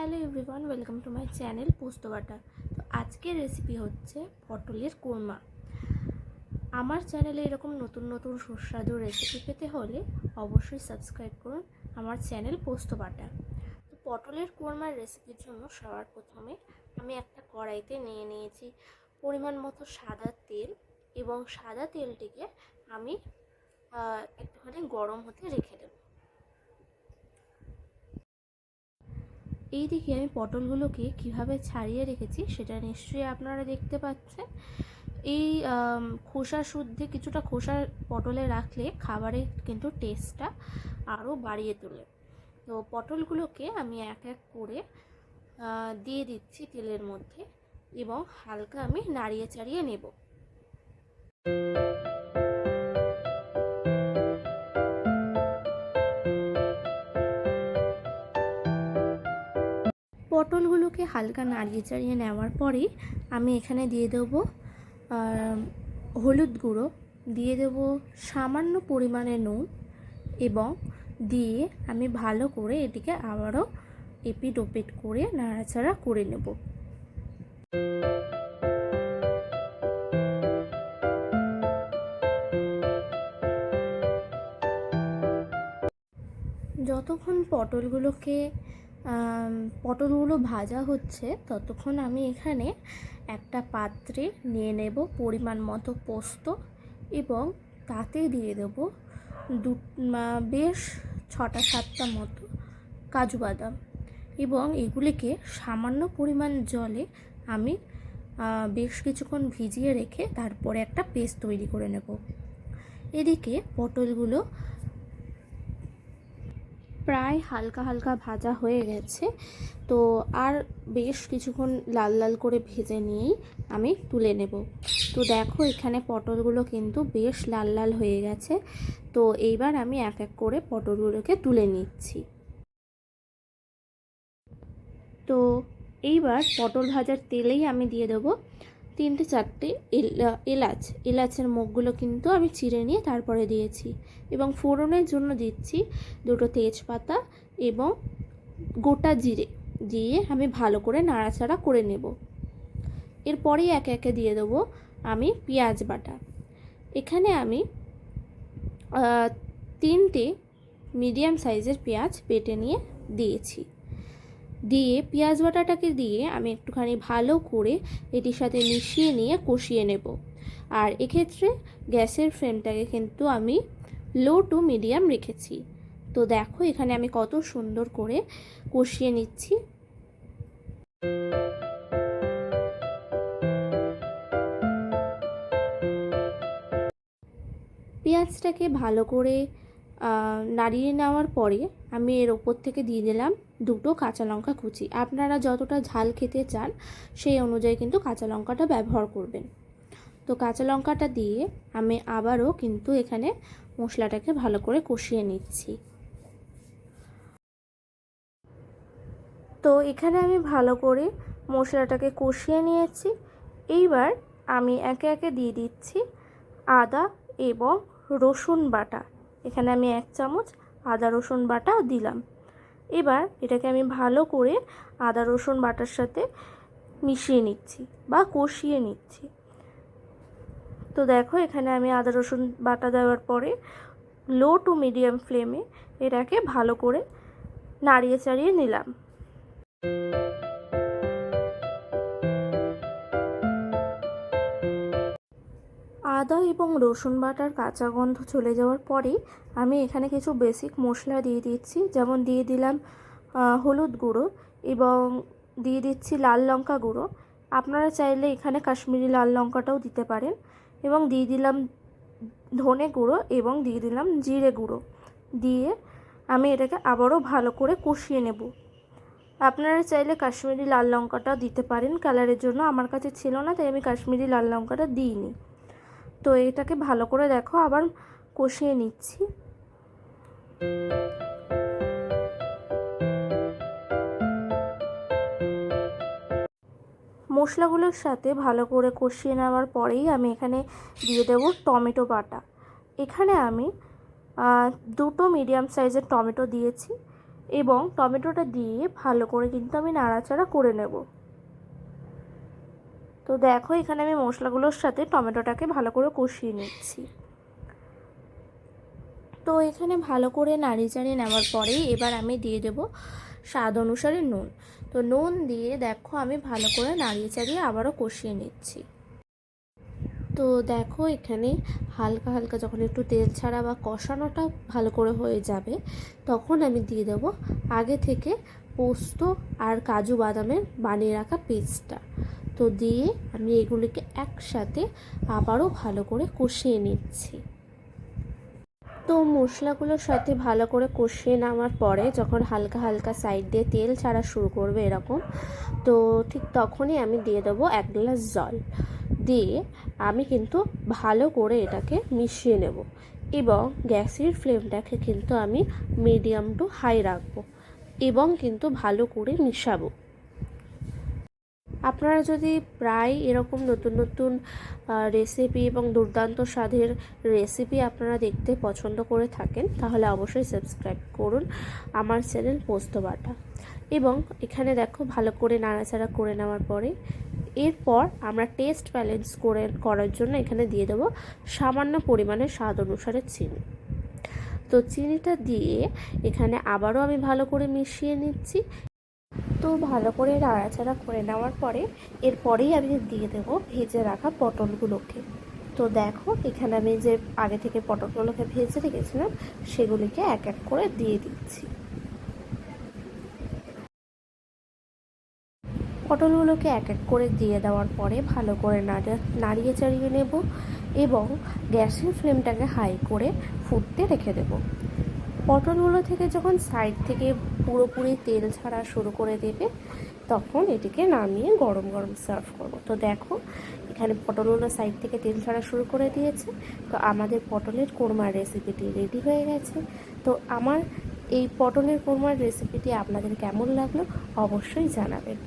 Hello everyone, welcome to my channel Posto Bata. তো আজকের recipe হচ্ছে পটলের কোরমা। আমার চ্যানেলে এরকম নতুন নতুন সুস্বাদু রেসিপি পেতে হলে অবশ্যই সাবস্ক্রাইব করুন আমার চ্যানেল পোস্ত বাটা। তো পটলের কোরমার রেসিপির জন্য সবার প্রথমে আমি একটা কড়াইতে নিয়ে নিয়েছি পরিমাণ মতো সাদা তেল এবং সাদা তেলটিকে আমি একটুখানি গরম হতে রেখে দেবো। এইদিকে আমি পটলগুলোকে কীভাবে ছাড়িয়ে রেখেছি, সেটা নিশ্চয়ই আপনারা দেখতে পাচ্ছেন। এই খোসা শুদ্ধে কিছুটা খোসা পটলে রাখলে খাবারের কিন্তু টেস্টটা আরও বাড়িয়ে তোলে। তো পটলগুলোকে আমি এক এক করে দিয়ে দিচ্ছি তেলের মধ্যে এবং হালকা আমি নাড়িয়ে চাড়িয়ে নেব। পটলগুলোকে হালকা নাড়িয়ে চাড়িয়ে নেওয়ার পরেই আমি এখানে দিয়ে দেবো হলুদ গুঁড়ো, দিয়ে দেবো সামান্য পরিমাণে নুন এবং দিয়ে আমি ভালো করে এটিকে আবারও এপিট ওপিট করে নাড়াচাড়া করে নেব। যতক্ষণ পটলগুলোকে পটলগুলো ভাজা হচ্ছে, ততক্ষণ আমি এখানে একটা পাত্রে নিয়ে নেব পরিমাণ মতো পোস্ত এবং তাতে দিয়ে দেব দু বেশ ছটা সাতটা মতো কাজু বাদাম এবং এগুলিকে সামান্য পরিমাণ জলে আমি বেশ কিছুক্ষণ ভিজিয়ে রেখে তারপরে একটা পেস্ট তৈরি করে নেব। এদিকে পটলগুলো প্রায় হালকা হালকা ভাজা হয়ে গেছে। তো আর বেশ কিছুক্ষণ লাল লাল করে ভেজে নিয়েই আমি তুলে নেব। তো দেখো এখানে পটলগুলো কিন্তু বেশ লাল লাল হয়ে গেছে। তো এইবার আমি এক এক করে পটলগুলোকে তুলে নিচ্ছি। তো এইবার পটল ভাজার তেলেই আমি দিয়ে দেবো তিনটে, চারটে এল- এলাচ, এলাচের মুখগুলো কিন্তু আমি চিড়ে নিয়ে তারপরে দিয়েছি এবং ফোড়নের জন্য দিচ্ছি দুটো তেজপাতা এবং গোটা জিরে দিয়ে আমি ভালো করে নাড়াচাড়া করে নেব। এরপরেই একে একে দিয়ে দেবো আমি পেঁয়াজ বাটা। এখানে আমি তিনটে মিডিয়াম সাইজের পেঁয়াজ বেটে নিয়ে দিয়েছি। দিয়ে পেঁয়াজ বাটাটাকে দিয়ে আমি একটুখানি ভালো করে এটির সাথে মিশিয়ে নিয়ে কষিয়ে নেব। আর এক্ষেত্রে গ্যাসের ফ্লেমটাকে কিন্তু আমি লো টু মিডিয়াম রেখেছি। তো দেখো এখানে আমি কত সুন্দর করে কষিয়ে নিচ্ছি। পেঁয়াজটাকে ভালো করে নাড়িয়ে নেওয়ার পরে আমি এর ওপর থেকে দিয়ে দিলাম দুটো কাঁচা লঙ্কা কুচি। আপনারা যতটা ঝাল খেতে চান, সেই অনুযায়ী কিন্তু কাঁচা লঙ্কাটা ব্যবহার করবেন। তো কাঁচা লঙ্কাটা দিয়ে আমি আবারও কিন্তু এখানে মশলাটাকে ভালো করে কষিয়ে নিচ্ছি। তো এখানে আমি ভালো করে মশলাটাকে কষিয়ে নিয়েছি। এইবার আমি একে একে দিয়ে দিচ্ছি আদা এবং রসুন বাটা। এখানে আমি এক চামচ আদা রসুন বাটা দিলাম। এবার এটাকে আমি ভালো করে আদা, রসুন বাটার সাথে মিশিয়ে নিচ্ছি বা কষিয়ে নিচ্ছি। তো দেখো এখানে আমি আদা, রসুন বাটা দেওয়ার পরে লো টু মিডিয়াম ফ্লেমে এটাকে ভালো করে নাড়িয়ে চাড়িয়ে নিলাম। আদা এবং রসুন বাটার কাঁচা গন্ধ চলে যাওয়ার পরেই আমি এখানে কিছু বেসিক মশলা দিয়ে দিচ্ছি। যেমন দিয়ে দিলাম হলুদ গুঁড়ো এবং দিয়ে দিচ্ছি লাল লঙ্কা গুঁড়ো। আপনারা চাইলে এখানে কাশ্মীরি লাল লঙ্কাটাও দিতে পারেন এবং দিয়ে দিলাম ধনে গুঁড়ো এবং দিয়ে দিলাম জিরে গুঁড়ো। দিয়ে আমি এটাকে আবারও ভালো করে কষিয়ে নেব। আপনারা চাইলে কাশ্মীরি লাল লঙ্কাটা দিতে পারেন। কালারের জন্য আমার কাছে ছিল না, তাই আমি কাশ্মীরি লাল লঙ্কাটা দিইনি। তো এটাকে ভালো করে দেখো, আবার কষিয়ে নিচ্ছি। মশলাগুলোর সাথে ভালো করে কষিয়ে নেওয়ার পরেই আমি এখানে দিয়ে দেব টমেটো বাটা। এখানে আমি দুটো মিডিয়াম সাইজের টমেটো দিয়েছি এবং টমেটোটা দিয়ে ভালো করে কিন্তু আমি নাড়াচাড়া করে নেব। তো দেখো, এখানে আমি মশলাগুলোর সাথে টমেটোটাকে ভালো করে কষিয়ে নিচ্ছি। তো এখানে ভালো করে নাড়িয়ে চাড়িয়ে নেওয়ার পরে এবার আমি দিয়ে দেব স্বাদ অনুসারে নুন। তো নুন দিয়ে দেখো, আমি ভালো করে নাড়িয়ে চাড়িয়ে আবারও কষিয়ে নিচ্ছি। তো দেখো, এখানে হালকা হালকা যখন একটু তেল ছাড়া বা কষানোটা ভালো করে হয়ে যাবে, তখন আমি দিয়ে দেব আগে থেকে পোস্ত আর কাজু বাদামের বানিয়ে রাখা পেস্টটা। তো দিয়ে আমি এগুলিকে একসাথে আবারও ভালো করে কষিয়ে নিচ্ছি। তো মশলাগুলোর সাথে ভালো করে কষিয়ে নেওয়ার পরে যখন হালকা হালকা সাইড দিয়ে তেল ছাড়া শুরু করবে এরকম, তো ঠিক তখনই আমি দিয়ে দেবো এক গ্লাস জল। দিয়ে আমি কিন্তু ভালো করে এটাকে মিশিয়ে নেব এবং গ্যাসের ফ্লেমটাকে কিন্তু আমি মিডিয়াম টু হাই রাখব এবং কিন্তু ভালো করে মিশাবো। আপনারা যদি প্রায় এরকম নতুন নতুন রেসিপি এবং দুর্দান্ত স্বাদের রেসিপি আপনারা দেখতে পছন্দ করে থাকেন, তাহলে অবশ্যই সাবস্ক্রাইব করুন আমার চ্যানেল পোস্ত বাটা এবং এখানে দেখো ভালো করে নাড়াচাড়া করে নেওয়ার পরে, এরপর আমরা টেস্ট ব্যালেন্স করে, করার জন্য এখানে দিয়ে দেবো সামান্য পরিমাণে স্বাদ অনুসারে চিনি। তো চিনিটা দিয়ে এখানে আবারও আমি ভালো করে মিশিয়ে নিচ্ছি তো ভালো করে নাড়াচাড়া করে নেওয়ার পরে এরপরেই আমি দিয়ে দেবো ভেজে রাখা পটলগুলোকে। তো দেখো, এখানে আমি যে আগে থেকে পটলগুলোকে ভেজে রেখেছিলাম, সেগুলিকে এক এক করে দিয়ে দিচ্ছি। পটলগুলোকে এক এক করে দিয়ে দেওয়ার পরে ভালো করে নাড়িয়ে চাড়িয়ে নেব এবং গ্যাসের ফ্লেমটাকে হাই করে ফুটতে রেখে দেব। পটলগুলো থেকে যখন সাইড থেকে পুরোপুরি তেল ছাড়া শুরু করে দেবে, তখন এটিকে নামিয়ে গরম গরম সার্ভ করব। তো দেখো, এখানে পটলগুলো সাইড থেকে তেল ছাড়া শুরু করে দিয়েছে। তো আমাদের পটলের কোরমার রেসিপিটি রেডি হয়ে গেছে। তো আমার এই পটলের কোরমার রেসিপিটি আপনাদের কেমন লাগল অবশ্যই জানাবেন।